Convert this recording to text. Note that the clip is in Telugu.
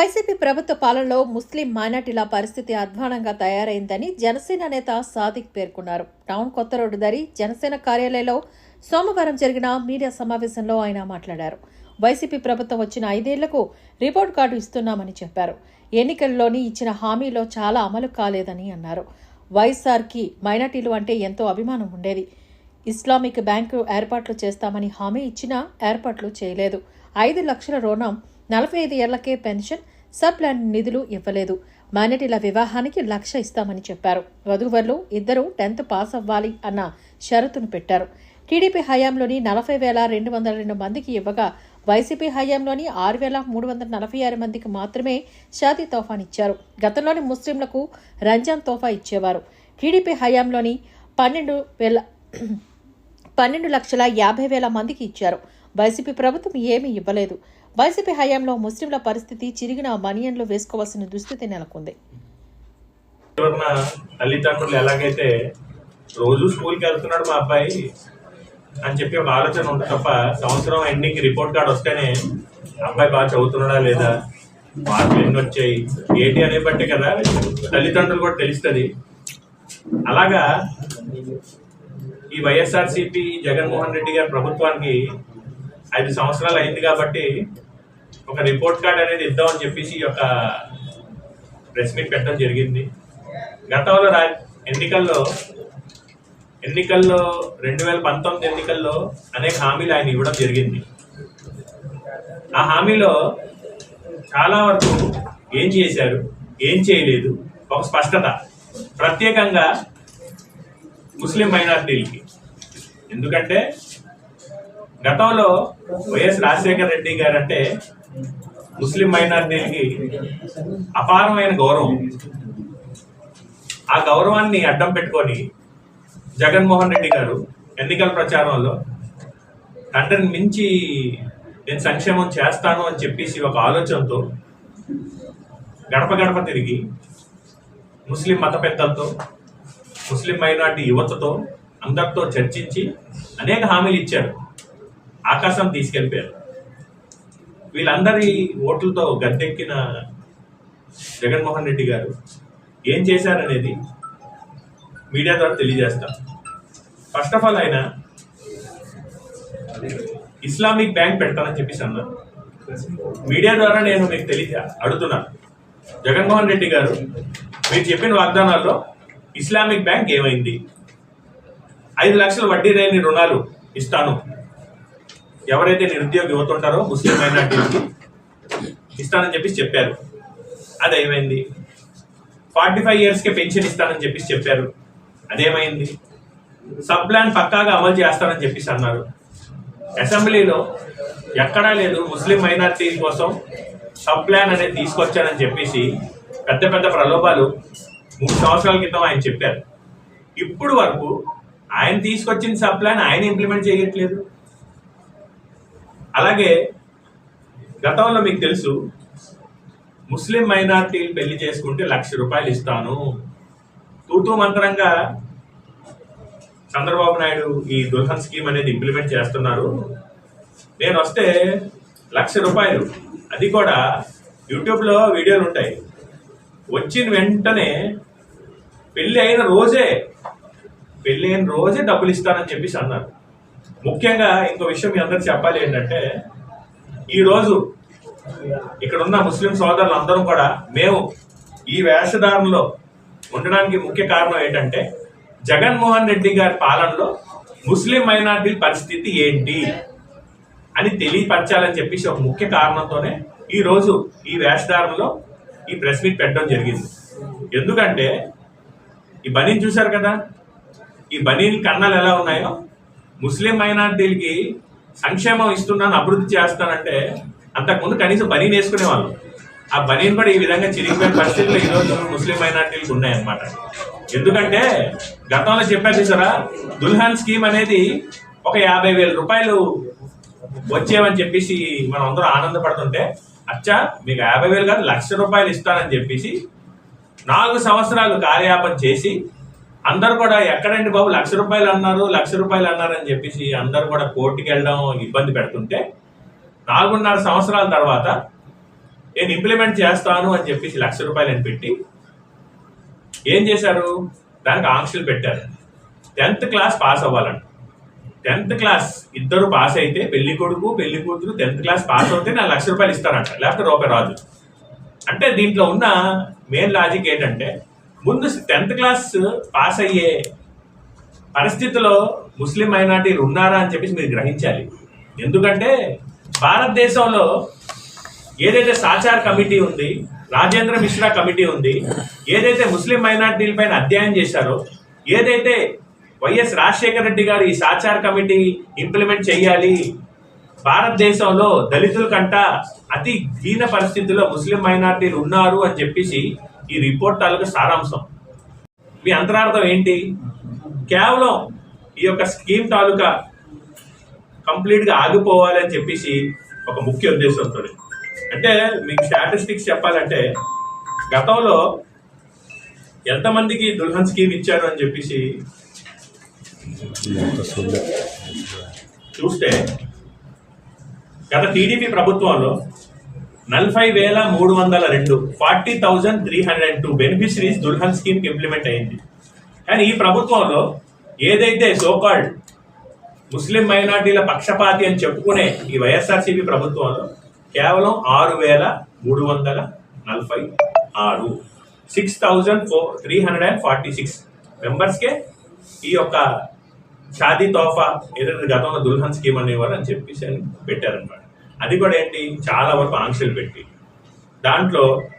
వైసీపీ ప్రభుత్వ పాలనలో ముస్లిం మైనార్టీల పరిస్థితి అధ్వానంగా తయారైందని జనసేన నేత సాదిక్ పేర్కొన్నారు. టౌన్ కొత్త రోడ్డు దరి జనసేన కార్యాలయంలో సోమవారం జరిగిన మీడియా సమావేశంలో ఆయన మాట్లాడారు. వైసీపీ ప్రభుత్వం వచ్చిన ఐదేళ్ళకు రిపోర్ట్ కార్డు ఇస్తున్నామని చెప్పారు. ఎన్నికల్లోని ఇచ్చిన హామీలో చాలా అమలు కాలేదని అన్నారు. వైఎస్ఆర్కి మైనార్టీలు అంటే ఎంతో అభిమానం ఉండేది. ఇస్లామిక్ బ్యాంకు ఏర్పాట్లు చేస్తామని హామీ ఇచ్చినా ఏర్పాట్లు చేయలేదు. ఐదు లక్షల రుణం నలభై ఐదు ఏళ్ళకే పెన్షన్ సబ్ నిధులు ఇవ్వలేదు. మైనార్టీల వివాహానికి లక్ష ఇస్తామని చెప్పారు. వధూవరులు ఇద్దరూ టెన్త్ పాస్ అవ్వాలి అన్న షరతును పెట్టారు. టీడీపీ హయాంలోని నలభై వేల రెండు వందల రెండు మందికి ఇవ్వగా వైసీపీ హయాంలోని ఆరు వేల మూడు వందల నలభై ఆరు మందికి మాత్రమే షాదీ తోఫానిచ్చారు గతంలోని ముస్లింలకు రంజాన్ తోఫా ఇచ్చేవారు. టీడీపీ హయాంలోని పన్నెండు వేల పన్నెండు లక్షల యాభై వేల మందికి ఇచ్చారు. వైసీపీ ప్రభుత్వం ఏమీ ఇవ్వలేదు. వైసీపీ హయాంలో ముస్లింల పరిస్థితి చిరిగిన మనియన్లు వేసుకోవాల్సిన దుస్థితి నెలకొంది. తల్లిదండ్రులు ఎలాగైతే రోజు స్కూల్కి వెళ్తున్నాడు మా అబ్బాయి అని చెప్పి ఒక ఆలోచన ఉంది తప్ప సంవత్సరం ఎండింగ్ రిపోర్ట్ కార్డ్ వస్తేనే అబ్బాయి బాగా చదువుతున్నాడా లేదా? మార్కులు ఎన్ని వచ్చాయి? ఏంటి అనే బట్టే కదా తల్లిదండ్రులు కూడా తెలుస్తుంది. అలాగా ఈ వైఎస్ఆర్సీపీ జగన్మోహన్ రెడ్డి గారి ప్రభుత్వానికి ఐదు సంవత్సరాలు అయింది కాబట్టి ఒక రిపోర్ట్ కార్డ్ అనేది ఇద్దామని చెప్పేసి ఈ యొక్క ప్రెస్ మీట్ పెట్టడం జరిగింది. గతంలో రా ఎన్నికల్లో ఎన్నికల్లో రెండు వేల పంతొమ్మిది ఎన్నికల్లో అనేక హామీలు ఆయన ఇవ్వడం జరిగింది. ఆ హామీలో చాలా వరకు ఏం చేశారు ఏం చేయలేదు ఒక స్పష్టత. ప్రత్యేకంగా ముస్లిం మైనార్టీలకి. ఎందుకంటే గతంలో వైఎస్ రాజశేఖర రెడ్డి గారు అంటే ముస్లిం మైనార్టీలకి అపారమైన గౌరవం. ఆ గౌరవాన్ని అడ్డం పెట్టుకొని జగన్మోహన్ రెడ్డి గారు ఎన్నికల ప్రచారంలో తండ్రిని మించి నేను సంక్షేమం చేస్తాను అని చెప్పేసి ఒక ఆలోచనతో గడప గడప తిరిగి ముస్లిం మత పెద్దలతో ముస్లిం మైనార్టీ యువతతో అందరితో చర్చించి అనేక హామీలు ఇచ్చారు. ఆకాశం తీసుకెళ్ళిపోయారు. వీళ్ళందరి ఓట్లతో గద్దెక్కిన జగన్మోహన్ రెడ్డి గారు ఏం చేశారనేది మీడియా ద్వారా తెలియజేస్తాం. ఫస్ట్ ఆఫ్ ఆల్ ఆయన ఇస్లామిక్ బ్యాంక్ పెడతానని చెప్పేసి అన్నారు. మీడియా ద్వారా నేను మీకు తెలియ అడుగుతున్నాను. జగన్మోహన్ రెడ్డి గారు మీరు చెప్పిన వాగ్దానాల్లో ఇస్లామిక్ బ్యాంక్ ఏమైంది? ఐదు లక్షల వడ్డీ లేని రుణాలు ఇస్తాను. ఎవరైతే నిరుద్యోగ యువత ఉంటారో ముస్లిం మైనార్టీలకి ఇస్తానని చెప్పేసి చెప్పారు. అది ఏమైంది? ఫార్టీ ఫైవ్ ఇయర్స్కి పెన్షన్ ఇస్తానని చెప్పేసి చెప్పారు. అదేమైంది సబ్ ప్లాన్ పక్కాగా అమలు చేస్తానని చెప్పేసి అన్నారు. అసెంబ్లీలో ఎక్కడా లేదు ముస్లిం మైనార్టీ కోసం సబ్ ప్లాన్ అనేది తీసుకొచ్చానని చెప్పేసి పెద్ద పెద్ద ప్రలోభాలు మూడు సంవత్సరాల క్రితం ఆయన చెప్పారు. ఇప్పుడు వరకు ఆయన తీసుకొచ్చిన సబ్ ప్లాన్ ఆయన ఇంప్లిమెంట్ చేయట్లేదు. అలాగే గతంలో మీకు తెలుసు ముస్లిం మైనార్టీలు పెళ్ళి చేసుకుంటే లక్ష రూపాయలు ఇస్తాను. తూతూ మంత్రంగా చంద్రబాబు నాయుడు ఈ దుల్హన్ స్కీమ్ అనేది ఇంప్లిమెంట్ చేస్తున్నారు. నేను వస్తే లక్ష రూపాయలు. అది కూడా యూట్యూబ్లో వీడియోలు ఉంటాయి. వచ్చిన వెంటనే పెళ్ళి అయిన రోజే పెళ్ళి అయిన రోజే డబ్బులు ఇస్తానని చెప్పేసి అన్నారు. ముఖ్యంగా ఇంకో విషయం మీ అందరు చెప్పాలి ఏంటంటే ఈరోజు ఇక్కడ ఉన్న ముస్లిం సోదరులు అందరూ కూడా మేము ఈ వేషధారణలో ఉండడానికి ముఖ్య కారణం ఏంటంటే జగన్మోహన్ రెడ్డి గారి పాలనలో ముస్లిం మైనార్టీ పరిస్థితి ఏంటి అని తెలియపరచాలని చెప్పేసి ఒక ముఖ్య కారణంతోనే ఈరోజు ఈ వేషధారణలో ఈ ప్రెస్ మీట్ పెట్టడం జరిగింది. ఎందుకంటే ఈ బనీని చూశారు కదా? ఈ బనీన్ కన్నాలు ఎలా ఉన్నాయో? ముస్లిం మైనార్టీలకి సంక్షేమం ఇస్తున్నాను అభివృద్ధి చేస్తానంటే అంతకుముందు కనీసం బనీన్ వేసుకునేవాళ్ళు. ఆ బనీని కూడా ఈ విధంగా చిరిగిపోయిన పరిస్థితులు ఈరోజు ముస్లిం మైనార్టీలకు ఉన్నాయన్నమాట. ఎందుకంటే గతంలో చెప్పారు చూసారా దుల్హన్ స్కీమ్ అనేది ఒక యాభై వేల రూపాయలు వచ్చేవని చెప్పేసి మనం అందరూ ఆనందపడుతుంటే అచ్చా మీకు యాభై వేలు కాదు లక్ష రూపాయలు ఇస్తానని చెప్పేసి నాలుగు సంవత్సరాలు కార్యాపన చేసి అందరు కూడా ఎక్కడండి బాబు? లక్ష రూపాయలు అన్నారు లక్ష రూపాయలు అన్నారు అని చెప్పేసి అందరు కూడా కోర్టుకి వెళ్ళడం ఇబ్బంది పెడుతుంటే నాలుగున్నర సంవత్సరాల తర్వాత నేను ఇంప్లిమెంట్ చేస్తాను అని చెప్పేసి లక్ష రూపాయలు అని పెట్టి ఏం చేశారు? దానికి ఆంక్షలు పెట్టారు. టెన్త్ క్లాస్ పాస్ అవ్వాలంట. టెన్త్ క్లాస్ ఇద్దరు పాస్ అయితే పెళ్ళి కొడుకు పెళ్ళి కూతురు టెన్త్ క్లాస్ పాస్ అవుతే నా లక్ష రూపాయలు ఇస్తారంట. లేకపోతే రూపాయి రాదు. అంటే దీంట్లో ఉన్న మెయిన్ లాజిక్ ఏంటంటే ముందు టెన్త్ క్లాస్ పాస్ అయ్యే పరిస్థితిలో ముస్లిం మైనార్టీలు ఉన్నారా అని చెప్పేసి మీరు గ్రహించాలి. ఎందుకంటే భారతదేశంలో ఏదైతే సాచార్ కమిటీ ఉంది రాజేంద్ర మిశ్రా కమిటీ ఉంది ఏదైతే ముస్లిం మైనార్టీలపైన అధ్యయనం చేశారో ఏదైతే వైఎస్ రాజశేఖర రెడ్డి గారు ఈ సాచార్ కమిటీ ఇంప్లిమెంట్ చేయాలి భారతదేశంలో దళితుల కంట అతి దీన పరిస్థితిలో ముస్లిం మైనార్టీలు ఉన్నారు అని చెప్పేసి ఈ రిపోర్ట్ తాలూకు సారాంశం. మీ అంతరార్థం ఏంటి? కేవలం ఈ యొక్క స్కీమ్ తాలూకా కంప్లీట్గా ఆగిపోవాలి అని చెప్పేసి ఒక ముఖ్య ఉద్దేశంతో అంటే మీకు స్టాటిస్టిక్స్ చెప్పాలంటే గతంలో ఎంతమందికి దుల్హన్ స్కీమ్ ఇచ్చారు అని చెప్పేసి చూస్తే గత టీడీపీ ప్రభుత్వంలో నలభై వేల మూడు వందల రెండు forty thousand three hundred two beneficiaries Dulhan scheme implement అయింది. కానీ ఈ ప్రభుత్వంలో ఏదైతే సోకాల్డ్ ముస్లిం మైనార్టీల పక్షపాతి అని చెప్పుకునే ఈ వైఎస్ఆర్సీపీ ప్రభుత్వంలో కేవలం ఆరు వేల మూడు వందల నలభై ఆరు six thousand four three hundred and forty six మెంబర్స్కే ఈ యొక్క షాదీ తోఫా ఏదైతే గతంలో దుల్హన్ స్కీమ్ అనేవారు అని చెప్పేసి అని పెట్టారనమాట అది కూడా ఏంటి? చాలా వరకు ఆంక్షలు పెట్టి. దాంట్లో